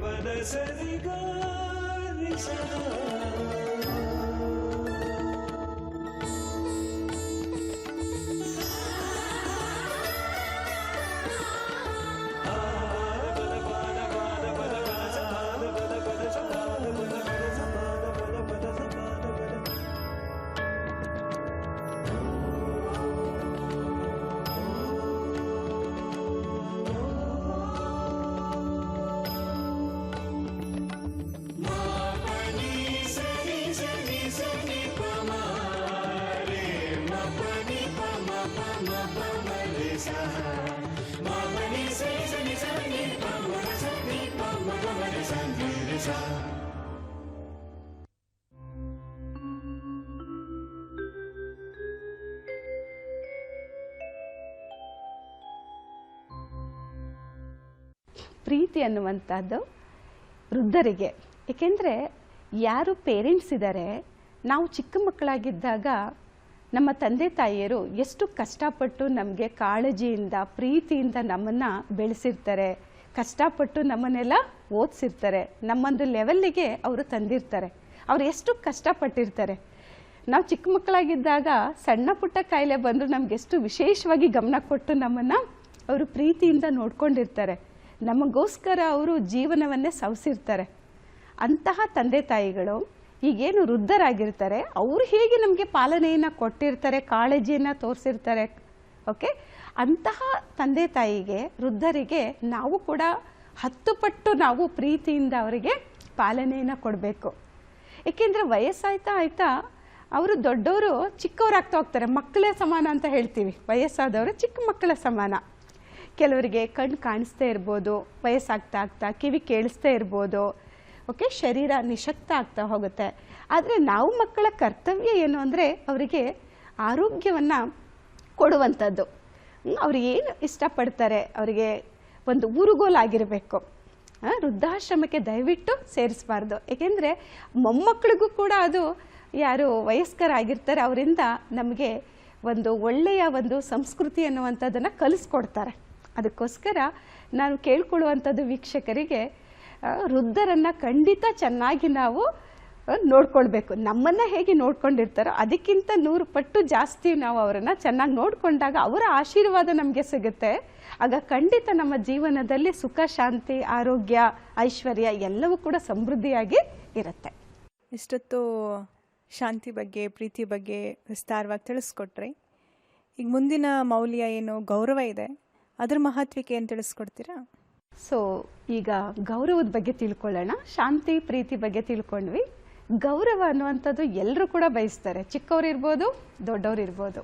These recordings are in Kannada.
పద సరిగా నిశా ಪ್ರೀತಿ ಅನ್ನುವಂಥದ್ದು ವೃದ್ಧರಿಗೆ. ಏಕೆಂದರೆ ಯಾರು ಪೇರೆಂಟ್ಸ್ ಇದ್ದಾರೆ ನಾವು ಚಿಕ್ಕ ಮಕ್ಕಳಾಗಿದ್ದಾಗ ನಮ್ಮ ತಂದೆ ತಾಯಿಯರು ಎಷ್ಟು ಕಷ್ಟಪಟ್ಟು ನಮಗೆ ಕಾಳಜಿಯಿಂದ, ಪ್ರೀತಿಯಿಂದ ನಮ್ಮನ್ನು ಬೆಳೆಸಿರ್ತಾರೆ. ಕಷ್ಟಪಟ್ಟು ನಮ್ಮನ್ನೆಲ್ಲ ಓದಿಸಿರ್ತಾರೆ. ನಮ್ಮೊಂದು ಲೆವೆಲ್ಲಿಗೆ ಅವರು ತಂದಿರ್ತಾರೆ. ಅವ್ರು ಎಷ್ಟು ಕಷ್ಟಪಟ್ಟಿರ್ತಾರೆ. ನಾವು ಚಿಕ್ಕ ಮಕ್ಕಳಾಗಿದ್ದಾಗ ಸಣ್ಣ ಪುಟ್ಟ ಕಾಯಿಲೆ ಬಂದರೂ ನಮಗೆ ಎಷ್ಟು ವಿಶೇಷವಾಗಿ ಗಮನ ಕೊಟ್ಟು ನಮ್ಮನ್ನು ಅವರು ಪ್ರೀತಿಯಿಂದ ನೋಡ್ಕೊಂಡಿರ್ತಾರೆ. ನಮಗೋಸ್ಕರ ಅವರು ಜೀವನವನ್ನೇ ಸವಸಿರ್ತಾರೆ. ಅಂತಹ ತಂದೆ ತಾಯಿಗಳು ಈಗೇನು ವೃದ್ಧರಾಗಿರ್ತಾರೆ, ಅವರು ಹೇಗೆ ನಮಗೆ ಪಾಲನೆಯನ್ನು ಕೊಟ್ಟಿರ್ತಾರೆ, ಕಾಳಜಿಯನ್ನು ತೋರಿಸಿರ್ತಾರೆ, ಓಕೆ? ಅಂತಹ ತಂದೆ ತಾಯಿಗೆ, ವೃದ್ಧರಿಗೆ ನಾವು ಕೂಡ ಹತ್ತು ಪಟ್ಟು ನಾವು ಪ್ರೀತಿಯಿಂದ ಅವರಿಗೆ ಪಾಲನೆಯನ್ನು ಕೊಡಬೇಕು. ಏಕೆಂದರೆ ವಯಸ್ಸಾಯ್ತಾ ಆಯ್ತಾ ಅವರು ದೊಡ್ಡವರು ಚಿಕ್ಕವರಾಗ್ತಾ ಹೋಗ್ತಾರೆ. ಮಕ್ಕಳೇ ಸಮಾನ ಅಂತ ಹೇಳ್ತೀವಿ. ವಯಸ್ಸಾದವರು ಚಿಕ್ಕ ಮಕ್ಕಳ ಸಮಾನ. ಕೆಲವರಿಗೆ ಕಣ್ಣು ಕಾಣಿಸ್ತಾ ಇರ್ಬೋದು, ವಯಸ್ಸಾಗ್ತಾ ಆಗ್ತಾ, ಕಿವಿ ಕೇಳಿಸ್ತಾ ಇರ್ಬೋದು ಓಕೆ ಶರೀರ ನಿಶಕ್ತ ಆಗ್ತಾ ಹೋಗುತ್ತೆ. ಆದರೆ ನಾವು ಮಕ್ಕಳ ಕರ್ತವ್ಯ ಏನು ಅಂದರೆ ಅವರಿಗೆ ಆರೋಗ್ಯವನ್ನು ಕೊಡುವಂಥದ್ದು. ಅವ್ರು ಏನು ಇಷ್ಟಪಡ್ತಾರೆ? ಅವರಿಗೆ ಒಂದು ಊರುಗೋಲಾಗಿರಬೇಕು. ವೃದ್ಧಾಶ್ರಮಕ್ಕೆ ದಯವಿಟ್ಟು ಸೇರಿಸಬಾರ್ದು. ಏಕೆಂದರೆ ಮೊಮ್ಮಕ್ಕಳಿಗೂ ಕೂಡ ಅದು ಯಾರು ವಯಸ್ಕರಾಗಿರ್ತಾರೆ, ಅವರಿಂದ ನಮಗೆ ಒಂದು ಒಳ್ಳೆಯ ಒಂದು ಸಂಸ್ಕೃತಿ ಅನ್ನುವಂಥದ್ದನ್ನು ಕಲಿಸ್ಕೊಡ್ತಾರೆ. ಅದಕ್ಕೋಸ್ಕರ ನಾನು ಕೇಳ್ಕೊಳ್ಳುವಂಥದ್ದು ವೀಕ್ಷಕರಿಗೆ ವೃದ್ಧರನ್ನು ಖಂಡಿತ ಚೆನ್ನಾಗಿ ನಾವು ನೋಡ್ಕೊಳ್ಬೇಕು. ನಮ್ಮನ್ನು ಹೇಗೆ ನೋಡ್ಕೊಂಡಿರ್ತಾರೋ ಅದಕ್ಕಿಂತ ನೂರು ಪಟ್ಟು ಜಾಸ್ತಿ ನಾವು ಅವರನ್ನು ಚೆನ್ನಾಗಿ ನೋಡಿಕೊಂಡಾಗ ಅವರ ಆಶೀರ್ವಾದ ನಮಗೆ ಸಿಗುತ್ತೆ. ಆಗ ಖಂಡಿತ ನಮ್ಮ ಜೀವನದಲ್ಲಿ ಸುಖ, ಶಾಂತಿ, ಆರೋಗ್ಯ, ಐಶ್ವರ್ಯ ಎಲ್ಲವೂ ಕೂಡ ಸಮೃದ್ಧಿಯಾಗಿ ಇರುತ್ತೆ. ಇಷ್ಟೊತ್ತು ಶಾಂತಿ ಬಗ್ಗೆ, ಪ್ರೀತಿ ಬಗ್ಗೆ ವಿಸ್ತಾರವಾಗಿ ತಿಳಿಸ್ಕೊಟ್ರಿ. ಈಗ ಮುಂದಿನ ಮೌಲ್ಯ ಏನು? ಗೌರವ ಇದೆ. ಅದ್ರ ಮಹತ್ವಕ್ಕೆ ಏನು ತಿಳಿಸ್ಕೊಡ್ತೀರಾ? ಸೊ ಈಗ ಗೌರವದ ಬಗ್ಗೆ ತಿಳ್ಕೊಳ್ಳೋಣ. ಶಾಂತಿ, ಪ್ರೀತಿ ಬಗ್ಗೆ ತಿಳ್ಕೊಂಡ್ವಿ. ಗೌರವ ಅನ್ನುವಂಥದ್ದು ಎಲ್ಲರೂ ಕೂಡ ಬಯಸ್ತಾರೆ. ಚಿಕ್ಕವ್ರು ಇರ್ಬೋದು, ದೊಡ್ಡವ್ರು ಇರ್ಬೋದು.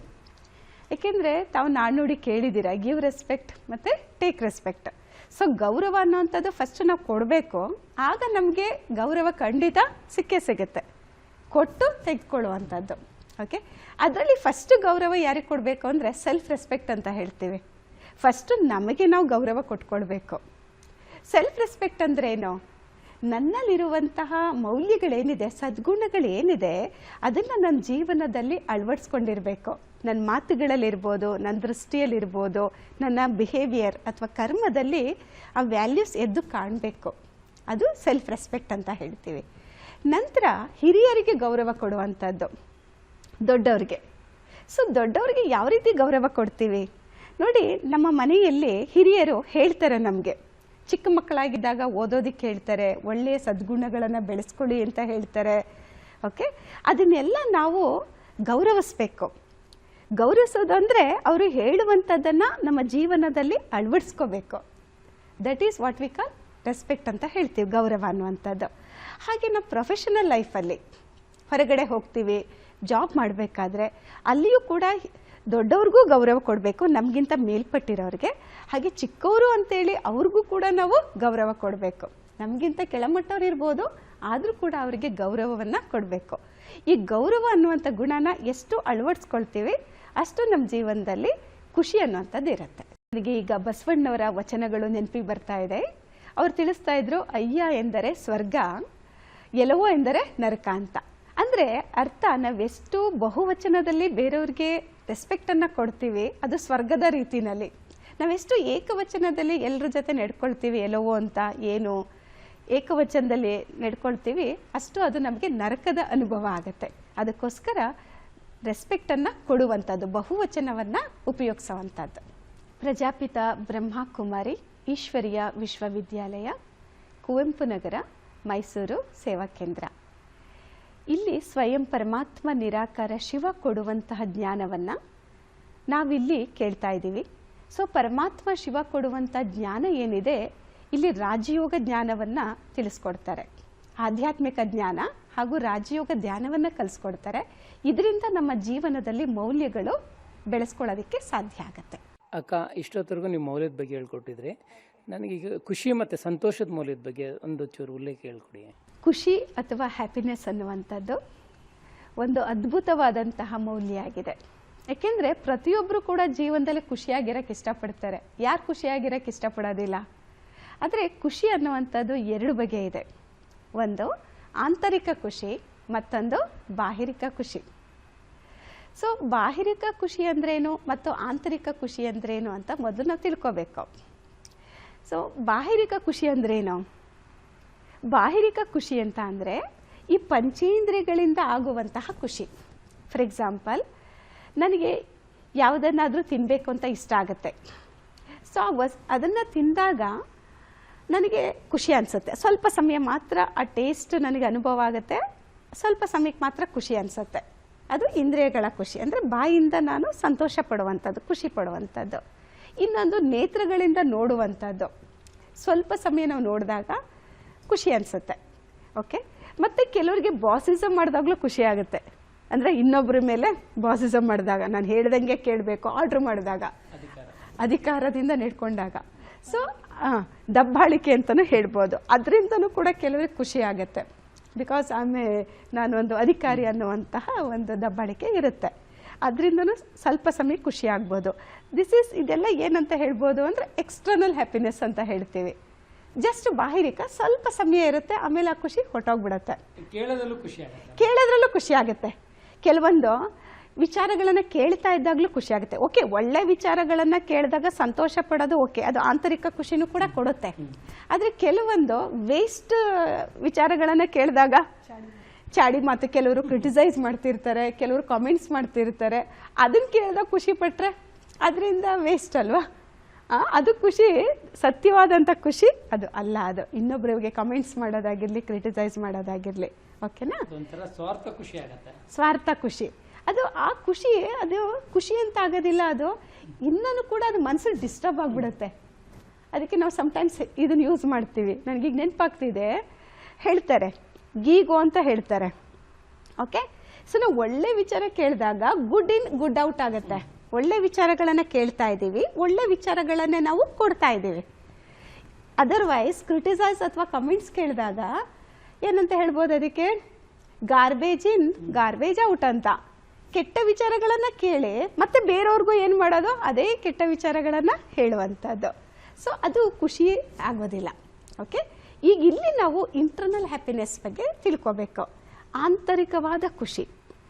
ಏಕೆಂದರೆ ತಾವು ನಾಣ್ಣುಡಿ ಕೇಳಿದ್ದೀರಾ ಗಿವ್ ರೆಸ್ಪೆಕ್ಟ್ ಮತ್ತು ಟೇಕ್ ರೆಸ್ಪೆಕ್ಟ್ ಸೊ ಗೌರವ ಅನ್ನೋವಂಥದ್ದು ಫಸ್ಟ್ ನಾವು ಕೊಡಬೇಕು. ಆಗ ನಮಗೆ ಗೌರವ ಖಂಡಿತ ಸಿಕ್ಕೇ ಸಿಗುತ್ತೆ. ಕೊಟ್ಟು ತೆಗೆದುಕೊಳ್ಳುವಂಥದ್ದು. ಓಕೆ ಅದರಲ್ಲಿ ಫಸ್ಟ್ ಗೌರವ ಯಾರಿಗೆ ಕೊಡಬೇಕು ಅಂದರೆ ಸೆಲ್ಫ್ ರೆಸ್ಪೆಕ್ಟ್ ಅಂತ ಹೇಳ್ತೀವಿ. ಫಸ್ಟು ನಮಗೆ ನಾವು ಗೌರವ ಕೊಟ್ಕೊಳ್ಬೇಕು. ಸೆಲ್ಫ್ ರೆಸ್ಪೆಕ್ಟ್ ಅಂದ್ರೆ ಏನು ನನ್ನಲ್ಲಿರುವಂತಹ ಮೌಲ್ಯಗಳೇನಿದೆ, ಸದ್ಗುಣಗಳೇನಿದೆ, ಅದನ್ನು ನನ್ನ ಜೀವನದಲ್ಲಿ ಅಳವಡಿಸ್ಕೊಂಡಿರಬೇಕು. ನನ್ನ ಮಾತುಗಳಲ್ಲಿರ್ಬೋದು ನನ್ನ ದೃಷ್ಟಿಯಲ್ಲಿರ್ಬೋದು, ನನ್ನ ಬಿಹೇವಿಯರ್ ಅಥವಾ ಕರ್ಮದಲ್ಲಿ ಆ ವ್ಯಾಲ್ಯೂಸ್ ಎದ್ದು ಕಾಣಬೇಕು. ಅದು ಸೆಲ್ಫ್ ರೆಸ್ಪೆಕ್ಟ್ ಅಂತ ಹೇಳ್ತೀವಿ. ನಂತರ ಹಿರಿಯರಿಗೆ ಗೌರವ ಕೊಡುವಂಥದ್ದು. ದೊಡ್ಡವ್ರಿಗೆ. ಸೊ ದೊಡ್ಡವ್ರಿಗೆ ಯಾವ ರೀತಿ ಗೌರವ ಕೊಡ್ತೀವಿ? ನೋಡಿ, ನಮ್ಮ ಮನೆಯಲ್ಲಿ ಹಿರಿಯರು ಹೇಳ್ತಾರೆ ನಮಗೆ. ಚಿಕ್ಕ ಮಕ್ಕಳಾಗಿದ್ದಾಗ ಓದೋದಕ್ಕೆ ಹೇಳ್ತಾರೆ, ಒಳ್ಳೆಯ ಸದ್ಗುಣಗಳನ್ನು ಬೆಳೆಸ್ಕೊಳ್ಳಿ ಅಂತ ಹೇಳ್ತಾರೆ. ಓಕೆ? ಅದನ್ನೆಲ್ಲ ನಾವು ಗೌರವಿಸ್ಬೇಕು. ಗೌರವಿಸೋದು ಅಂದರೆ ಅವರು ಹೇಳುವಂಥದ್ದನ್ನು ನಮ್ಮ ಜೀವನದಲ್ಲಿ ಅಳವಡಿಸ್ಕೋಬೇಕು. That is what we call respect ಅಂತ ಹೇಳ್ತೀವಿ, ಗೌರವ ಅನ್ನುವಂಥದ್ದು. ಹಾಗೆ ನಾವು ಪ್ರೊಫೆಷನಲ್ ಲೈಫಲ್ಲಿ ಹೊರಗಡೆ ಹೋಗ್ತೀವಿ ಜಾಬ್ ಮಾಡಬೇಕಾದ್ರೆ, ಅಲ್ಲಿಯೂ ಕೂಡ ದೊಡ್ಡವ್ರಿಗೂ ಗೌರವ ಕೊಡಬೇಕು, ನಮಗಿಂತ ಮೇಲ್ಪಟ್ಟಿರೋರಿಗೆ. ಹಾಗೆ ಚಿಕ್ಕವರು ಅಂತೇಳಿ ಅವ್ರಿಗೂ ಕೂಡ ನಾವು ಗೌರವ ಕೊಡಬೇಕು. ನಮಗಿಂತ ಕೆಳಮಟ್ಟವ್ರು ಇರ್ಬೋದು, ಆದರೂ ಕೂಡ ಅವರಿಗೆ ಗೌರವವನ್ನು ಕೊಡಬೇಕು. ಈ ಗೌರವ ಅನ್ನುವಂಥ ಗುಣನ ಎಷ್ಟು ಅಳವಡಿಸ್ಕೊಳ್ತೀವಿ, ಅಷ್ಟು ನಮ್ಮ ಜೀವನದಲ್ಲಿ ಖುಷಿ ಅನ್ನುವಂಥದ್ದು ಇರುತ್ತೆ. ನನಗೆ ಈಗ ಬಸವಣ್ಣವರ ವಚನಗಳು ನೆನಪಿಗೆ ಬರ್ತಾ ಇದೆ. ಅವ್ರು ತಿಳಿಸ್ತಾ ಇದ್ರು, ಅಯ್ಯ ಎಂದರೆ ಸ್ವರ್ಗ ಎಲವೋ ಎಂದರೆ ನರಕ ಅಂತ. ಅಂದರೆ ಅರ್ಥ ನಾವೆಷ್ಟು ಬಹುವಚನದಲ್ಲಿ ಬೇರೆಯವ್ರಿಗೆ ರೆಸ್ಪೆಕ್ಟನ್ನು ಕೊಡ್ತೀವಿ, ಅದು ಸ್ವರ್ಗದ ರೀತಿನಲ್ಲಿ ನಾವೆಷ್ಟು ಏಕವಚನದಲ್ಲಿ ಎಲ್ಲರ ಜೊತೆ ನಡ್ಕೊಳ್ತೀವಿ, ಎಲ್ಲವೋ ಅಂತ, ಏನು ಏಕವಚನದಲ್ಲಿ ನಡ್ಕೊಳ್ತೀವಿ, ಅಷ್ಟು ಅದು ನಮಗೆ ನರಕದ ಅನುಭವ ಆಗುತ್ತೆ. ಅದಕ್ಕೋಸ್ಕರ ರೆಸ್ಪೆಕ್ಟನ್ನು ಕೊಡುವಂಥದ್ದು, ಬಹುವಚನವನ್ನು ಉಪಯೋಗಿಸುವಂಥದ್ದು. ಪ್ರಜಾಪಿತ ಬ್ರಹ್ಮ ಕುಮಾರಿ ಈಶ್ವರಿಯ ವಿಶ್ವವಿದ್ಯಾಲಯ, ಕುವೆಂಪು ನಗರ, ಮೈಸೂರು ಸೇವಾ ಕೇಂದ್ರ. ಇಲ್ಲಿ ಸ್ವಯಂ ಪರಮಾತ್ಮ ನಿರಾಕಾರ ಶಿವ ಕೊಡುವಂತಹ ಜ್ಞಾನವನ್ನು ನಾವಿಲ್ಲಿ ಕೇಳ್ತಾ ಇದ್ದೀವಿ. ಸೊ ಪರಮಾತ್ಮ ಶಿವ ಕೊಡುವಂಥ ಜ್ಞಾನ ಏನಿದೆ, ಇಲ್ಲಿ ರಾಜಯೋಗ ಜ್ಞಾನವನ್ನು ತಿಳಿಸ್ಕೊಡ್ತಾರೆ. ಆಧ್ಯಾತ್ಮಿಕ ಜ್ಞಾನ ಹಾಗೂ ರಾಜಯೋಗ ಧ್ಯಾನವನ್ನು ಕಲಿಸ್ಕೊಡ್ತಾರೆ. ಇದರಿಂದ ನಮ್ಮ ಜೀವನದಲ್ಲಿ ಮೌಲ್ಯಗಳು ಬೆಳೆಸ್ಕೊಳ್ಳೋದಕ್ಕೆ ಸಾಧ್ಯ ಆಗುತ್ತೆ. ಅಕ್ಕ ಇಷ್ಟೊತ್ತರೆಗೂ ನೀವು ಮೌಲ್ಯದ ಬಗ್ಗೆ ಹೇಳ್ಕೊಟ್ಟಿದ್ರೆ. ನನಗೀಗ ಖುಷಿ ಮತ್ತು ಸಂತೋಷದ ಮೌಲ್ಯದ ಬಗ್ಗೆ ಒಂದು ಚೂರು ಉಲ್ಲೇಖ ಹೇಳ್ಕೊಡಿ. ಖುಷಿ ಅಥವಾ ಹ್ಯಾಪಿನೆಸ್ ಅನ್ನುವಂಥದ್ದು ಒಂದು ಅದ್ಭುತವಾದಂತಹ ಮೌಲ್ಯ ಆಗಿದೆ ಯಾಕೆಂದರೆ ಪ್ರತಿಯೊಬ್ಬರು ಕೂಡ ಜೀವನದಲ್ಲಿ ಖುಷಿಯಾಗಿರೋಕ್ಕೆ ಇಷ್ಟಪಡ್ತಾರೆ. ಯಾರು ಖುಷಿಯಾಗಿರೋಕ್ಕೆ ಇಷ್ಟಪಡೋದಿಲ್ಲ? ಆದರೆ ಖುಷಿ ಅನ್ನುವಂಥದ್ದು ಎರಡು ಬಗೆ ಇದೆ. ಒಂದು ಆಂತರಿಕ ಖುಷಿ, ಮತ್ತೊಂದು ಬಾಹಿರಿಕ ಖುಷಿ. ಸೊ ಬಾಹಿರಿಕ ಖುಷಿ ಅಂದ್ರೇನು ಮತ್ತು ಆಂತರಿಕ ಖುಷಿ ಅಂದ್ರೇನು ಅಂತ ಮೊದಲು ನಾವು ತಿಳ್ಕೊಬೇಕು. ಸೊ ಬಾಹಿರಿಕ ಖುಷಿ ಅಂದ್ರೇನು? ಬಾಹಿರಿಕ ಖುಷಿ ಅಂತ ಅಂದರೆ ಈ ಪಂಚೇಂದ್ರಿಯಗಳಿಂದ ಆಗುವಂತಹ ಖುಷಿ. ಫಾರ್ ಎಕ್ಸಾಂಪಲ್ ನನಗೆ ಯಾವುದನ್ನಾದರೂ ತಿನ್ನಬೇಕು ಅಂತ ಇಷ್ಟ ಆಗುತ್ತೆ. ಸೊ ವಸ್, ಅದನ್ನು ತಿಂದಾಗ ನನಗೆ ಖುಷಿ ಅನಿಸುತ್ತೆ. ಸ್ವಲ್ಪ ಸಮಯ ಮಾತ್ರ ಆ ಟೇಸ್ಟ್ ನನಗೆ ಅನುಭವ ಆಗುತ್ತೆ. ಸ್ವಲ್ಪ ಸಮಯಕ್ಕೆ ಮಾತ್ರ ಖುಷಿ ಅನಿಸುತ್ತೆ. ಅದು ಇಂದ್ರಿಯಗಳ ಖುಷಿ. ಅಂದರೆ ಬಾಯಿಂದ ನಾನು ಸಂತೋಷ ಪಡುವಂಥದ್ದು, ಖುಷಿ ಪಡುವಂಥದ್ದು. ಇನ್ನೊಂದು ನೇತ್ರಗಳಿಂದ ನೋಡುವಂಥದ್ದು. ಸ್ವಲ್ಪ ಸಮಯ ನಾವು ನೋಡಿದಾಗ ಖುಷಿ ಅನಿಸುತ್ತೆ ಓಕೆ ಮತ್ತು ಕೆಲವರಿಗೆ ಬಾಸಿಸಮ್ ಮಾಡಿದಾಗಲೂ ಖುಷಿ ಆಗುತ್ತೆ. ಅಂದರೆ ಇನ್ನೊಬ್ಬರ ಮೇಲೆ ಬಾಸಿಸಮ್ ಮಾಡಿದಾಗ, ನಾನು ಹೇಳ್ದಂಗೆ ಕೇಳಬೇಕು ಆರ್ಡ್ರ್ ಮಾಡಿದಾಗ, ಅಧಿಕಾರದಿಂದ ನೆಡ್ಕೊಂಡಾಗ. ಸೊ ದಬ್ಬಾಳಿಕೆ ಅಂತಲೂ ಹೇಳ್ಬೋದು. ಅದರಿಂದನೂ ಕೂಡ ಕೆಲವರಿಗೆ ಖುಷಿ ಆಗುತ್ತೆ. ಬಿಕಾಸ್ ಆಮೆ ಒಂದು ಅಧಿಕಾರಿ ಅನ್ನುವಂತಹ ಒಂದು ದಬ್ಬಾಳಿಕೆ ಇರುತ್ತೆ. ಅದರಿಂದನೂ ಸ್ವಲ್ಪ ಸಮಯ ಖುಷಿ ಆಗ್ಬೋದು. ದಿಸ್ ಈಸ್ ಇದೆಲ್ಲ ಏನಂತ ಹೇಳ್ಬೋದು ಅಂದರೆ ಎಕ್ಸ್ಟರ್ನಲ್ ಹ್ಯಾಪಿನೆಸ್ ಅಂತ ಹೇಳ್ತೀವಿ. ಜಸ್ಟ್ ಬಾಹಿರಿಕ ಸ್ವಲ್ಪ ಸಮಯ ಇರುತ್ತೆ ಆಮೇಲೆ ಆ ಖುಷಿ ಹೊಟ್ಟೋಗ್ಬಿಡತ್ತೆ ಕೇಳೋದಲ್ಲೂ ಖುಷಿ ಆಗುತ್ತೆ. ಕೇಳೋದ್ರಲ್ಲೂ ಖುಷಿ ಆಗುತ್ತೆ. ಕೆಲವೊಂದು ವಿಚಾರಗಳನ್ನು ಕೇಳ್ತಾ ಇದ್ದಾಗಲೂ ಖುಷಿ ಆಗುತ್ತೆ. ಓಕೆ ಒಳ್ಳೆ ವಿಚಾರಗಳನ್ನು ಕೇಳಿದಾಗ ಸಂತೋಷ ಪಡೋದು ಓಕೆ ಅದು ಆಂತರಿಕ ಖುಷಿನೂ ಕೂಡ ಕೊಡುತ್ತೆ. ಆದರೆ ಕೆಲವೊಂದು ವೇಸ್ಟ್ ವಿಚಾರಗಳನ್ನು ಕೇಳಿದಾಗ ಚಾಡಿ ಮಾತು ಕೆಲವರು ಕ್ರಿಟಿಸೈಸ್ ಮಾಡ್ತಿರ್ತಾರೆ ಕೆಲವರು ಕಾಮೆಂಟ್ಸ್ ಮಾಡ್ತಿರ್ತಾರೆ. ಅದನ್ನು ಕೇಳಿದಾಗ ಖುಷಿ ಪಟ್ಟರೆ ಅದರಿಂದ ವೇಸ್ಟ್ ಅಲ್ವಾ? ಅದು ಖುಷಿ ಸತ್ಯವಾದಂಥ ಖುಷಿ ಅದು ಅಲ್ಲ ಅದು ಇನ್ನೊಬ್ಬರಿಗೆ ಕಮೆಂಟ್ಸ್ ಮಾಡೋದಾಗಿರಲಿ ಕ್ರಿಟಿಸೈಸ್ ಮಾಡೋದಾಗಿರಲಿ ಓಕೆನಾ ಸ್ವಾರ್ಥ ಖುಷಿ ಆಗುತ್ತೆ. ಸ್ವಾರ್ಥ ಖುಷಿ. ಅದು ಆ ಖುಷಿ ಅದು ಖುಷಿ ಅಂತ ಆಗೋದಿಲ್ಲ ಅದು ಇನ್ನೂ ಕೂಡ ಅದು ಮನಸ್ಸಲ್ಲಿ ಡಿಸ್ಟರ್ಬ್ ಆಗಿಬಿಡುತ್ತೆ. ಅದಕ್ಕೆ ನಾವು ಸಮಟೈಮ್ಸ್ ಇದನ್ನು ಯೂಸ್ ಮಾಡ್ತೀವಿ. ನನಗೀಗ ನೆನಪಾಗ್ತಿದೆ. ಹೇಳ್ತಾರೆ. ಗೀಗೋ ಅಂತ ಹೇಳ್ತಾರೆ. ಓಕೆ ಸೊ ನಾವು ಒಳ್ಳೆ ವಿಚಾರ ಕೇಳಿದಾಗ ಗುಡ್ ಇನ್ ಗುಡ್ ಔಟ್ ಆಗುತ್ತೆ. ಒಳ್ಳೆ ವಿಚಾರಗಳನ್ನು ಕೇಳ್ತಾ ಇದ್ದೀವಿ, ಒಳ್ಳೆ ವಿಚಾರಗಳನ್ನೇ ನಾವು ಕೊಡ್ತಾ ಇದ್ದೀವಿ. ಅದರ್ವೈಸ್ ಕ್ರಿಟಿಸೈಸ್ ಅಥವಾ ಕಮೆಂಟ್ಸ್ ಕೇಳಿದಾಗ ಏನಂತ ಹೇಳ್ಬೋದು ಅದಕ್ಕೆ? ಗಾರ್ಬೇಜ್ ಇನ್ ಗಾರ್ಬೇಜ್ ಔಟ್ ಅಂತ. ಕೆಟ್ಟ ವಿಚಾರಗಳನ್ನು ಕೇಳಿ ಮತ್ತೆ ಬೇರೆಯವ್ರಿಗೂ ಏನು ಮಾಡೋದು? ಅದೇ ಕೆಟ್ಟ ವಿಚಾರಗಳನ್ನು ಹೇಳುವಂಥದ್ದು. ಸೊ ಅದು ಖುಷಿ ಆಗೋದಿಲ್ಲ. ಓಕೆ ಈಗ ಇಲ್ಲಿ ನಾವು ಇಂಟರ್ನಲ್ ಹ್ಯಾಪಿನೆಸ್ ಬಗ್ಗೆ ತಿಳ್ಕೊಬೇಕು. ಆಂತರಿಕವಾದ ಖುಷಿ.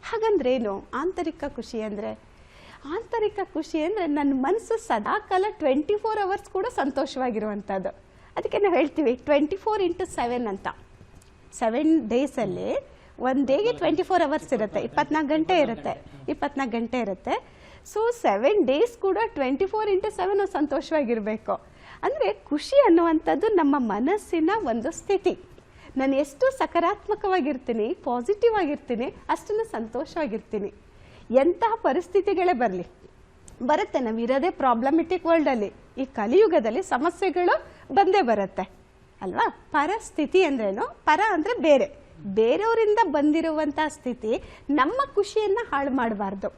ಹಾಗಂದ್ರೇನು? ಆಂತರಿಕ ಖುಷಿ ಅಂದರೆ ಆಂತರಿಕ ಖುಷಿ ಅಂದರೆ ನನ್ನ ಮನಸ್ಸು ಸದಾಕಾಲ ಟ್ವೆಂಟಿ ಫೋರ್ ಅವರ್ಸ್ ಕೂಡ ಸಂತೋಷವಾಗಿರುವಂಥದ್ದು ಅದಕ್ಕೆ ನಾವು ಹೇಳ್ತೀವಿ ಟ್ವೆಂಟಿ ಫೋರ್ ಇಂಟು ಸೆವೆನ್ ಅಂತ ಸೆವೆನ್ ಡೇಸಲ್ಲಿ ಒಂದು ಡೇಗೆ ಟ್ವೆಂಟಿ ಫೋರ್ ಅವರ್ಸ್ ಇರುತ್ತೆ. ಇಪ್ಪತ್ನಾಲ್ಕು ಗಂಟೆ ಇರುತ್ತೆ. ಇಪ್ಪತ್ನಾಲ್ಕು ಗಂಟೆ ಇರುತ್ತೆ. ಸೊ ಸೆವೆನ್ ಡೇಸ್ ಕೂಡ ಟ್ವೆಂಟಿ ಫೋರ್ ಇಂಟು ಸೆವೆನ್ ಸಂತೋಷವಾಗಿರಬೇಕು. ಅಂದರೆ ಖುಷಿ ಅನ್ನುವಂಥದ್ದು ನಮ್ಮ ಮನಸ್ಸಿನ ಒಂದು ಸ್ಥಿತಿ. ನಾನು ಎಷ್ಟು ಸಕಾರಾತ್ಮಕವಾಗಿರ್ತೀನಿ ಪಾಸಿಟಿವ್ ಆಗಿರ್ತೀನಿ, ಅಷ್ಟನ್ನು ಸಂತೋಷವಾಗಿರ್ತೀನಿ. ಎಂತಹ ಪರಿಸ್ಥಿತಿಗಳೇ ಬರಲಿ. ಬರುತ್ತೆ, ನಾವು ಇರೋದೇ ಪ್ರಾಬ್ಲಮೆಟಿಕ್ ವರ್ಲ್ಡಲ್ಲಿ ಈ ಕಲಿಯುಗದಲ್ಲಿ ಸಮಸ್ಯೆಗಳು ಬಂದೇ ಬರುತ್ತೆ. ಅಲ್ವಾ? ಪರಸ್ಥಿತಿ ಅಂದ್ರೇನು? ಪರ ಅಂದರೆ ಬೇರೆ. ಬೇರೆಯವರಿಂದ ಬಂದಿರುವಂಥ ಸ್ಥಿತಿ ನಮ್ಮ ಖುಷಿಯನ್ನು ಹಾಳು ಮಾಡಬಾರ್ದು.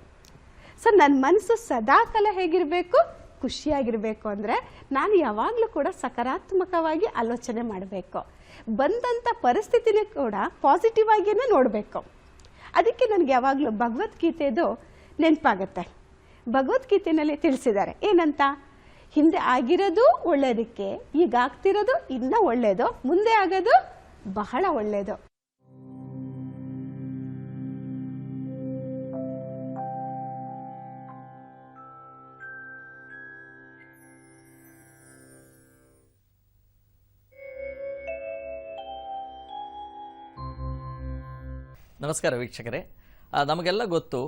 ಸೊ ನನ್ನ ಮನಸ್ಸು ಸದಾಕಾಲ ಹೇಗಿರಬೇಕು? ಖುಷಿಯಾಗಿರಬೇಕು ಅಂದರೆ ನಾನು ಯಾವಾಗಲೂ ಕೂಡ ಸಕಾರಾತ್ಮಕವಾಗಿ ಆಲೋಚನೆ ಮಾಡಬೇಕು. ಬಂದಂಥ ಪರಿಸ್ಥಿತಿನೇ ಕೂಡ ಪಾಸಿಟಿವ್ ಆಗಿಯೇ ನೋಡಬೇಕು. ಅದಕ್ಕೆ ನನಗೆ ಯಾವಾಗಲೂ ಭಗವದ್ಗೀತೆದು ನೆನಪಾಗತ್ತೆ. ಭಗವದ್ಗೀತೆಯಲ್ಲಿ ತಿಳಿಸಿದ್ದಾರೆ. ಏನಂತ? ಹಿಂದೆ ಆಗಿರೋದು ಒಳ್ಳೆಯದಕ್ಕೆ ಈಗ ಆಗ್ತಿರೋದು ಇನ್ನೂ ಒಳ್ಳೆಯದು ಮುಂದೆ ಆಗೋದು ಬಹಳ ಒಳ್ಳೆಯದು ನಮಸ್ಕಾರ ವೀಕ್ಷಕರೇ. ನಮಗೆಲ್ಲ ಗೊತ್ತು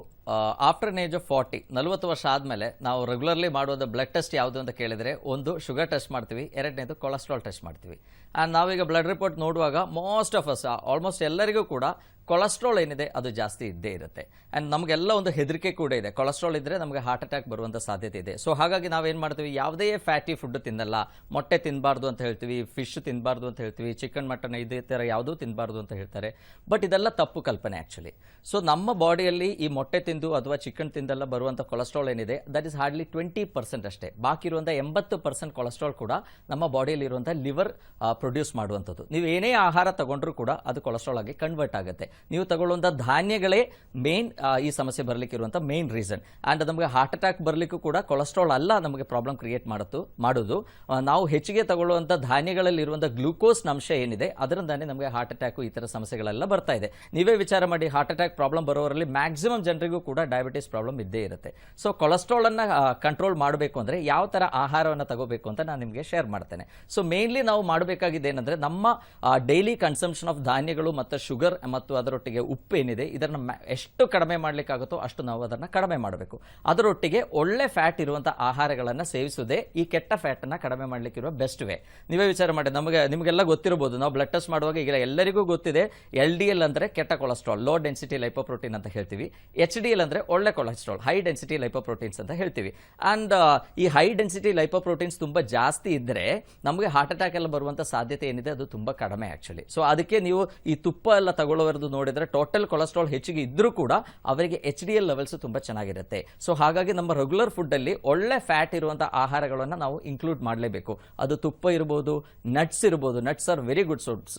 after an age of forty ನಲವತ್ತು ವರ್ಷ ಆದಮೇಲೆ ನಾವು ರೆಗ್ಯುಲರ್ಲಿ ಮಾಡುವಂಥ ಬ್ಲಡ್ ಟೆಸ್ಟ್ ಯಾವುದು ಅಂತ ಕೇಳಿದರೆ ಒಂದು ಶುಗರ್ ಟೆಸ್ಟ್ ಮಾಡ್ತೀವಿ, ಎರಡನೇದು ಕೊಲೆಸ್ಟ್ರಾಲ್ ಟೆಸ್ಟ್ ಮಾಡ್ತೀವಿ. ಆ್ಯಂಡ್ ನಾವೀಗ ಬ್ಲಡ್ ರಿಪೋರ್ಟ್ ನೋಡುವಾಗ ಮೋಸ್ಟ್ ಆಫ್ ಅಸ್ ಆಲ್ಮೋಸ್ಟ್ ಎಲ್ಲರಿಗೂ ಕೂಡ ಕೊಲೆಸ್ಟ್ರಾಲ್ ಏನಿದೆ ಅದು ಜಾಸ್ತಿ ಇದ್ದೇ ಇರುತ್ತೆ. ಆ್ಯಂಡ್ ನಮಗೆಲ್ಲ ಒಂದು ಹೆದರಿಕೆ ಕೂಡ ಇದೆ. ಕೊಲೆಸ್ಟ್ರಾಲ್ ಇದ್ದರೆ ನಮಗೆ ಹಾರ್ಟ್ ಅಟ್ಯಾಕ್ ಬರುವಂಥ ಸಾಧ್ಯತೆ ಇದೆ. ಸೊ ಹಾಗಾಗಿ ನಾವೇನು ಮಾಡ್ತೀವಿ, ಯಾವುದೇ ಫ್ಯಾಟಿ ಫುಡ್ ತಿನ್ನಲ್ಲ. ಮೊಟ್ಟೆ ತಿನ್ನಬಾರ್ದು ಅಂತ ಹೇಳ್ತೀವಿ ಫಿಶ್ ತಿನ್ನಬಾರ್ದು ಅಂತ ಹೇಳ್ತೀವಿ ಚಿಕನ್ ಮಟನ್ ಇದೇ ಥರ ಯಾವುದೂ ತಿನ್ನಬಾರ್ದು ಅಂತ ಹೇಳ್ತಾರೆ. ಬಟ್ ಇದೆಲ್ಲ ತಪ್ಪು ಕಲ್ಪನೆ ಆ್ಯಕ್ಚುಲಿ ಸೊ ನಮ್ಮ ಬಾಡಿಯಲ್ಲಿ ಈ ಮೊಟ್ಟೆ ತಿಂದು ಅಥವಾ ಚಿಕನ್ ತಿಂದೆಲ್ಲ ಬರುವಂಥ ಕೊಲೆಸ್ಟ್ರಾಲ್ ಏನಿದೆ that is hardly twenty percent ಅಷ್ಟೇ. ಬಾಕಿ ಇರುವಂಥ ಎಂಬತ್ತು ಪರ್ಸೆಂಟ್ ಕೊಲೆಸ್ಟ್ರಾಲ್ ಕೂಡ ನಮ್ಮ ಬಾಡಿಯಲ್ಲಿ ಇರುವಂಥ ಲಿವರ್ ಪ್ರೊಡ್ಯೂಸ್ ಮಾಡುವಂಥದ್ದು. ನೀವು ಏನೇ ಆಹಾರ ತಗೊಂಡ್ರೂ ಕೂಡ ಅದು ಕೊಲೆಸ್ಟ್ರಾಲ್ ಆಗಿ ಕನ್ವರ್ಟ್ ಆಗುತ್ತೆ. ನೀವು ತಗೊಳ್ಳುವಂಥ ಧಾನ್ಯಗಳೇ ಮೇನ್ ಈ ಸಮಸ್ಯೆ ಬರಲಿಕ್ಕೆ ಇರುವಂಥ ಮೇನ್ ರೀಸನ್ ಆ್ಯಂಡ್ ನಮಗೆ ಹಾರ್ಟ್ ಅಟ್ಯಾಕ್ ಬರಲಿಕ್ಕೂ ಕೂಡ ಕೊಲೆಸ್ಟ್ರಾಲ್ ಅಲ್ಲ ನಮಗೆ ಪ್ರಾಬ್ಲಮ್ ಕ್ರಿಯೇಟ್ ಮಾಡುತ್ತು, ಮಾಡೋದು. ನಾವು ಹೆಚ್ಚಿಗೆ ತಗೊಳ್ಳುವಂಥ ಧಾನ್ಯಗಳಲ್ಲಿ ಇರುವಂಥ ಗ್ಲೂಕೋಸ್ ಅಂಶ ಏನಿದೆ, ಅದರಿಂದಾನೇ ನಮಗೆ ಹಾರ್ಟ್ ಅಟ್ಯಾಕು ಈ ಥರ ಸಮಸ್ಯೆಗಳೆಲ್ಲ ಬರ್ತಾ ಇದೆ. ನೀವೇ ವಿಚಾರ ಮಾಡಿ ಹಾರ್ಟ್ ಅಟ್ಯಾಕ್ ಪ್ರಾಬ್ಲಮ್ ಬರೋರಲ್ಲಿ ಮ್ಯಾಕ್ಸಿಮಮ್ ಜನರಿಗೂ ಕೂಡ ಡಯಾಬಿಟಿಸ್ ಪ್ರಾಬ್ಲಮ್ ಇದ್ದೇ ಇರುತ್ತೆ. ಸೊ ಕೊಲೆಸ್ಟ್ರಾಲನ್ನು ಕಂಟ್ರೋಲ್ ಮಾಡಬೇಕು ಅಂದರೆ ಯಾವ ಥರ ಆಹಾರವನ್ನು ತಗೋಬೇಕು ಅಂತ ನಾನು ನಿಮಗೆ ಶೇರ್ ಮಾಡ್ತೇನೆ. ಸೊ ಮೇನ್ಲಿ ನಾವು ಮಾಡಬೇಕಾಗಿದೆ ಏನಂದರೆ ನಮ್ಮ ಡೈಲಿ ಕನ್ಸಂಪ್ಷನ್ ಆಫ್ ಧಾನ್ಯಗಳು ಮತ್ತು ಶುಗರ್ ಮತ್ತು ಅದರೊಟ್ಟಿಗೆ ಉಪ್ಪು ಏನಿದೆ, ಇದನ್ನು ಎಷ್ಟು ಕಡಿಮೆ ಮಾಡಲಿಕ್ಕಾಗುತ್ತೋ ಅಷ್ಟು ನಾವು ಅದನ್ನು ಕಡಿಮೆ ಮಾಡಬೇಕು. ಅದರೊಟ್ಟಿಗೆ ಒಳ್ಳೆ ಫ್ಯಾಟ್ ಇರುವಂಥ ಆಹಾರಗಳನ್ನು ಸೇವಿಸೋದೇ ಈ ಕೆಟ್ಟ ಫ್ಯಾಟನ್ನು ಕಡಿಮೆ ಮಾಡಲಿಕ್ಕಿರುವ ಬೆಸ್ಟ್ ವೇ ನೀವೇ ವಿಚಾರ ಮಾಡಿ, ನಮಗೆ, ನಿಮಗೆಲ್ಲ ಗೊತ್ತಿರಬಹುದು. ನಾವು ಬ್ಲಡ್ ಟೆಸ್ಟ್ ಮಾಡುವಾಗ ಈಗ ಎಲ್ಲರಿಗೂ ಗೊತ್ತಿದೆ ಎಲ್ ಡಿ ಎಲ್ ಅಂದರೆ ಕೆಟ್ಟ ಕೊಲೆಸ್ಟ್ರಾಲ್ ಲೋ ಡೆನ್ಸಿಟಿ ಲೈಪೋಪ್ರೋಟೀನ್ ಅಂತ ಹೇಳ್ತೀವಿ. ಎಚ್ ಡಿ ಎಲ್ ಅಂದರೆ ಒಳ್ಳೆ ಕೊಲೆಸ್ಟ್ರಾಲ್ ಹೈ ಡೆನ್ಸಿಟಿ ಲೈಪೋಪ್ರೋಟೀನ್ಸ್ ಅಂತ ಹೇಳ್ತೀವಿ. ಆ್ಯಂಡ್ ಈ ಹೈ ಡೆನ್ಸಿಟಿ ಲೈಪೋಪ್ರೋಟೀನ್ಸ್ ತುಂಬ ಜಾಸ್ತಿ ಇದ್ದರೆ ನಮಗೆ ಹಾರ್ಟ್ ಅಟ್ಯಾಕ್ ಎಲ್ಲ ಬರುವಂಥ ಸಾಧ್ಯತೆ ಏನಿದೆ ಅದು ತುಂಬ ಕಡಿಮೆ ಆ್ಯಕ್ಚುಲಿ ಸೊ ಅದಕ್ಕೆ ನೀವು ಈ ತುಪ್ಪ ಎಲ್ಲ ತಗೊಳ್ಳೋವರೆದು ನೋಡಿದರೆ ಟೋಟಲ್ ಕೊಲೆಸ್ಟ್ರಾಲ್ ಹೆಚ್ಚಿಗೆ ಇದ್ದರೂ ಕೂಡ ಅವರಿಗೆ ಎಚ್ ಡಿ ಎಲ್ ಲೆವೆಲ್ಸ್ ತುಂಬ ಚೆನ್ನಾಗಿರುತ್ತೆ. ಸೊ ಹಾಗಾಗಿ ನಮ್ಮ ರೆಗ್ಯುಲರ್ ಫುಡ್ಡಲ್ಲಿ ಒಳ್ಳೆ ಫ್ಯಾಟ್ ಇರುವಂಥ ಆಹಾರಗಳನ್ನು ನಾವು ಇನ್ಕ್ಲೂಡ್ ಮಾಡಲೇಬೇಕು. ಅದು ತುಪ್ಪ ಇರ್ಬೋದು ನಟ್ಸ್ ಇರ್ಬೋದು nuts are very good source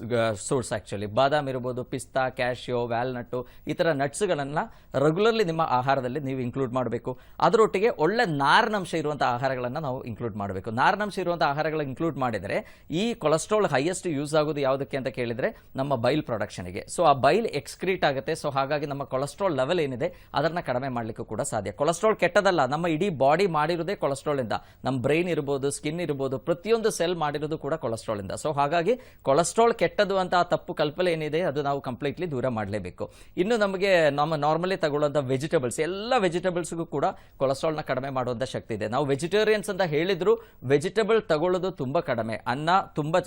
source actually ಬಾದಾಮ್ ಇರ್ಬೋದು, ಪಿಸ್ತಾ ಕ್ಯಾಶಿಯೋ ವ್ಯಾಲ್ನಟ್ಟು ಈ ಥರ ನಟ್ಸ್ಗಳನ್ನು ರೆಗ್ಯುಲರ್ಲಿ ನಿಮ್ಮ ಆಹಾರದಲ್ಲಿ ನೀವು ಇನ್ಕ್ಲೂಡ್ ಮಾಡಬೇಕು. ಅದರೊಟ್ಟಿಗೆ ಒಳ್ಳೆ ನಾರಿನಂಶ ಇರುವಂಥ ಆಹಾರಗಳನ್ನು ನಾವು ಇನ್ಕ್ಲೂಡ್ ಮಾಡಬೇಕು. ನಾರಿನಂಶ ಇರುವಂಥ ಆಹಾರಗಳನ್ನು ಇನ್ಕ್ಲೂಡ್ ಮಾಡಿದರೆ ಈ ಕೊಲೆಸ್ಟ್ರಾಲ್ ಹೈಯೆಸ್ಟ್ ಯೂಸ್ ಆಗೋದು ಯಾವುದಕ್ಕೆ ಅಂತ ಕೇಳಿದರೆ ನಮ್ಮ ಬೈಲ್ ಪ್ರೊಡಕ್ಷನ್ಗೆ ಸೊ ಆ ಬೈಲ್ ಎಕ್ಸ್ಕ್ರೀಟ್ ಆಗುತ್ತೆ. ಸೊ ಹಾಗಾಗಿ ನಮ್ಮ ಕೊಲೆಸ್ಟ್ರಾಲ್ ಲೆವೆಲ್ ಏನಿದೆ ಅದನ್ನು ಕಡಿಮೆ ಮಾಡಲಿಕ್ಕೂ ಕೂಡ ಸಾಧ್ಯ. ಕೊಲೆಸ್ಟ್ರಾಲ್ ಕೆಟ್ಟದಲ್ಲ, ನಮ್ಮ ಇಡೀ ಬಾಡಿ ಮಾಡಿರೋದೇ ಕೊಲೆಸ್ಟ್ರಾಲಿಂದ ನಮ್ಮ ಬ್ರೈನ್ ಇರ್ಬೋದು ಸ್ಕಿನ್ ಇರ್ಬೋದು, ಪ್ರತಿಯೊಂದು ಸೆಲ್ ಮಾಡಿರೋದು ಕೂಡ ಕೊಲೆಸ್ಟ್ರಾಲಿಂದ ಸೊ ಹಾಗಾಗಿ ಕೊಲೆಸ್ಟ್ರಾಲ್ ಕೆಟ್ಟದು ಅಂತ ತಪ್ಪು ಕಲ್ಪನೆ ಏನಿದೆ, ಅದು ನಾವು ಕಂಪ್ಲೀಟ್ಲಿ ದೂರ ಮಾಡಲೇಬೇಕು. ಇನ್ನು ನಮಗೆ ನಮ್ಮ ನಾರ್ಮಲಿ ತಗೊಳ್ಳುವಂಥ ವೆಜಿಟೇಬಲ್ಸ್, ಎಲ್ಲ ವೆಜಿಟೇಬಲ್ಸ್ಗೂ ಕೂಡ ಕೊಲೆಸ್ಟ್ರಾಲ್ನ ಕಡಿಮೆ ಮಾಡುವಂಥ ಶಕ್ತಿ ಇದೆ. ನಾವು ವೆಜಿಟೇರಿಯನ್ಸ್ ಅಂತ ಹೇಳಿದ್ರು, ವೆಜಿಟೇಬಲ್ ತಗೊಳ್ಳೋದು ತುಂಬ ಕಡಿಮೆ. ಅನ್ನ ತುಂಬ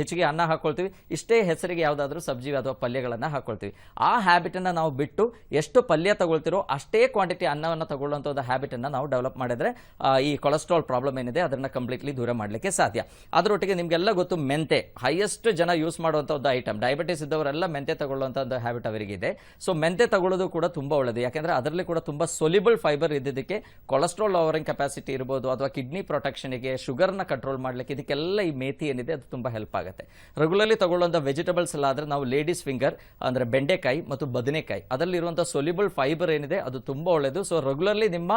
ಹೆಚ್ಚಿಗೆ ಅನ್ನ ಹಾಕ್ಕೊಳ್ತೀವಿ ಇಷ್ಟೇ ಹೆಸರಿಗೆ ಯಾವುದಾದ್ರೂ ಸಬ್ಜಿ ಅಥವಾ ಪಲ್ಯಗಳನ್ನು ಹಾಕ್ಕೊಳ್ತೀವಿ ಆ ಹ್ಯಾಬಿಟನ್ನು ನಾವು ಬಿಟ್ಟು ಎಷ್ಟು ಪಲ್ಯ ತಗೊಳ್ತಿರೋ ಅಷ್ಟೇ ಕ್ವಾಂಟಿಟಿ ಅನ್ನವನ್ನು ತಗೊಳ್ಳುವಂಥ ಒಂದು ಹ್ಯಾಬಿಟನ್ನು ನಾವು ಡೆವಲಪ್ ಮಾಡಿದರೆ ಈ ಕೊಲೆಸ್ಟ್ರಾಲ್ ಪ್ರಾಬ್ಲಮ್ ಏನಿದೆ ಅದನ್ನು ಕಂಪ್ಲೀಟ್ಲಿ ದೂರ ಮಾಡಲಿಕ್ಕೆ ಸಾಧ್ಯ. ಅದರೊಟ್ಟಿಗೆ ನಿಮಗೆಲ್ಲ ಗೊತ್ತು ಮೆಂತೆ. ಹೈಯೆಸ್ಟ್ ಜನ ಯೂಸ್ ಮಾಡುವಂಥ ಒಂದು ಐಟಮ್ ಡಯಾಬಿಟಿಸ್ ಇದ್ದವರೆಲ್ಲ ಮೆಂತೆ ತಗೊಳ್ಳುವಂಥ ಒಂದು ಹ್ಯಾಬಿಟ್ ಅವರಿಗಿದೆ. ಸೊ ಮೆಂತೆ ತಗೊಳ್ಳೋದು ಕೂಡ ತುಂಬ ಒಳ್ಳೆಯದು ಯಾಕೆಂದರೆ ಅದರಲ್ಲಿ ಕೂಡ ತುಂಬ ಸೊಲಿಬಲ್ ಫೈಬರ್ ಇದ್ದಿದ್ದಕ್ಕೆ ಕೊಲೆಸ್ಟ್ರಾಲ್ ಲವರಿಂಗ್ ಕೆಪಾಸಿಟಿ ಇರ್ಬೋದು ಅಥವಾ ಕಿಡ್ನಿ ಪ್ರೊಟೆಕ್ಷನ್ಗೆ ಶುಗರ್ನ ಕಂಟ್ರೋಲ್ ಮಾಡಲಿಕ್ಕೆ ಇದಕ್ಕೆಲ್ಲ ಈ ಮೇಥಿ ಏನಿದೆ, ಅದು ತುಂಬ ಹೆಲ್ಪ್ ಆಗುತ್ತೆ. ರೆಗ್ಯುಲರ್ಲಿ ತಗೊಳ್ಳುವಂಥ ವೆಜಿಟೇಬಲ್ಸ್ ಎಲ್ಲ ಆದರೆ ನಾವು ಲೇಡೀಸ್ ಫಿಂಗರ್ ಅಂದರೆ ಬೆಂಡೆಕಾಯಿ ಮತ್ತು ಬದನೆಕಾಯಿ. ಅದರಲ್ಲಿರುವಂಥ ಸೊಲಿಬಲ್ ಫೈಬರ್ ಏನಿದೆ, ಅದು ತುಂಬ ಒಳ್ಳೆಯದು ಸೊ ರೆಗ್ಯುಲರ್ಲಿ ನಿಮ್ಮ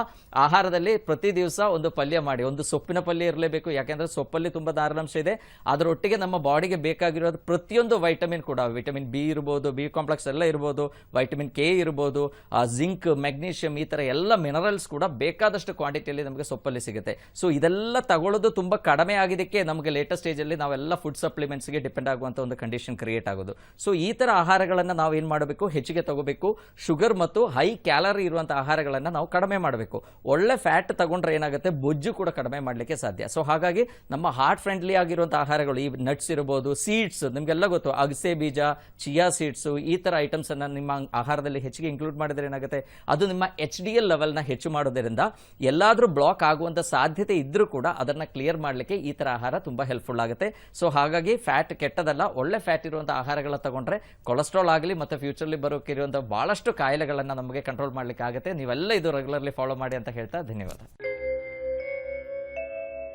ಆಹಾರದಲ್ಲಿ ಪ್ರತಿ ದಿವಸ ಒಂದು ಪಲ್ಯ ಮಾಡಿ, ಒಂದು ಸೊಪ್ಪಿನ ಪಲ್ಯ ಇರಲೇಬೇಕು. ಯಾಕೆಂದರೆ ಸೊಪ್ಪಲ್ಲಿ ತುಂಬ ನಾರಿನಾಂಶ ಇದೆ. ಅದರೊಟ್ಟಿಗೆ ನಮ್ಮ ಬಾಡಿಗೆ ಬೇಕಾಗಿರೋದು ಪ್ರತಿಯೊಂದು ವೈಟಮಿನ್ ಕೂಡ ವಿಟಮಿನ್ ಬಿ ಇರ್ಬೋದು ಬಿ ಕಾಂಪ್ಲೆಕ್ಸ್ ಎಲ್ಲ ಇರ್ಬೋದು ವೈಟಮಿನ್ ಕೆ ಇರ್ಬೋದು ಜಿಂಕ್ ಮೆಗ್ನೀಷಿಯಂ ಈ ಥರ ಎಲ್ಲ ಮಿನರಲ್ಸ್ ಕೂಡ ಬೇಕಾದಷ್ಟು ಕ್ವಾಂಟಿಟಿಯಲ್ಲಿ ನಮಗೆ ಸೊಪ್ಪಲ್ಲಿ ಸಿಗುತ್ತೆ. ಸೊ ಇದೆಲ್ಲ ತಗೊಳ್ಳೋದು ತುಂಬ ಕಡಿಮೆ ಆಗಿದ್ದಕ್ಕೆ ನಮಗೆ ಲೇಟೆಸ್ಟ್ ಸ್ಟೇಜಲ್ಲಿ ನಾವೆಲ್ಲ ಫುಡ್ ಸಪ್ಲಿಮೆಂಟ್ಸ್ಗೆ ಡಿಪೆಂಡ್ ಆಗುವಂಥ ಒಂದು ಕಂಡೀಷನ್ ಕ್ರಿಯೇಟ್ ಆಗೋದು. ಸೊ ಈ ಥರ ಆಹಾರಗಳನ್ನು ನಾವು ಏನು ಮಾಡಬೇಕು? ಹೆಚ್ಚಿಗೆ ತಗೋಬೇಕು. ಶುಗರ್ ಮತ್ತು ಹೈ ಕ್ಯಾಲರಿ ಇರುವಂಥ ಆಹಾರಗಳನ್ನು ನಾವು ಕಡಿಮೆ ಮಾಡಬೇಕು. ಒಳ್ಳೆ ಫ್ಯಾಟ್ ತಗೊಂಡ್ರೆ ಏನಾಗುತ್ತೆ? ಬೊಜ್ಜು ಕೂಡ ಕಡಿಮೆ ಮಾಡಲಿಕ್ಕೆ ಸಾಧ್ಯ. ಸೊ ಹಾಗಾಗಿ ನಮ್ಮ ಹಾರ್ಟ್ ಫ್ರೆಂಡ್ಲಿ ಆಗಿರುವಂಥ ಆಹಾರಗಳು ಈ ನಟ್ಸ್ ಇರ್ಬೋದು ಸೀಡ್ಸ್ ನಿಮಗೆಲ್ಲ ಗೊತ್ತು. ಅಗಸೆ ಬೀಜ ಚಿಯಾ ಸೀಡ್ಸು ಈ ಥರ ಐಟಮ್ಸನ್ನು ನಿಮ್ಮ ಆಹಾರದಲ್ಲಿ ಹೆಚ್ಚಿಗೆ ಇನ್ಕ್ಲೂಡ್ ಮಾಡಿದ್ರೆ ಏನಾಗುತ್ತೆ? ಅದು ನಿಮ್ಮ ಎಚ್ ಡಿ ಎಲ್ ಲೆವೆಲ್ನ ಹೆಚ್ಚು ಮಾಡೋದರಿಂದ ಎಲ್ಲಾದರೂ ಬ್ಲಾಕ್ ಆಗುವಂಥ ಸಾಧ್ಯತೆ ಇದ್ದರೂ ಕೂಡ ಅದನ್ನು ಕ್ಲಿಯರ್ ಮಾಡಲಿಕ್ಕೆ ಈ ಥರ ಆಹಾರ ತುಂಬ ಹೆಲ್ಪ್ಫುಲ್ ಆಗುತ್ತೆ. ಸೊ ಹಾಗಾಗಿ ಫ್ಯಾಟ್ ಕೆಟ್ಟದಲ್ಲ, ಒಳ್ಳೆ ಫ್ಯಾಟ್ ಇರುವಂಥ ಆಹಾರಗಳ ತಗೊಂಡ್ರೆ ಕೊಲೆಸ್ಟ್ರಾಲ್ ಆಗಲಿ ಮತ್ತು ಫ್ಯೂಚರ್ಲಿ ಬರೋಕ್ಕಿರುವಂಥ ಭಾಳಷ್ಟು ಕಾಯಿಲೆಗಳನ್ನು ನಮಗೆ ಕಂಟ್ರೋಲ್ ಮಾಡಲಿಕ್ಕೆ ಆಗುತ್ತೆ. ನೀವೆಲ್ಲ ಇದು ರೆಗ್ಯುಲರ್ಲಿ ಫಾಲೋ ಮಾಡಿ ಅಂತ ಹೇಳ್ತಾ ಧನ್ಯವಾದ.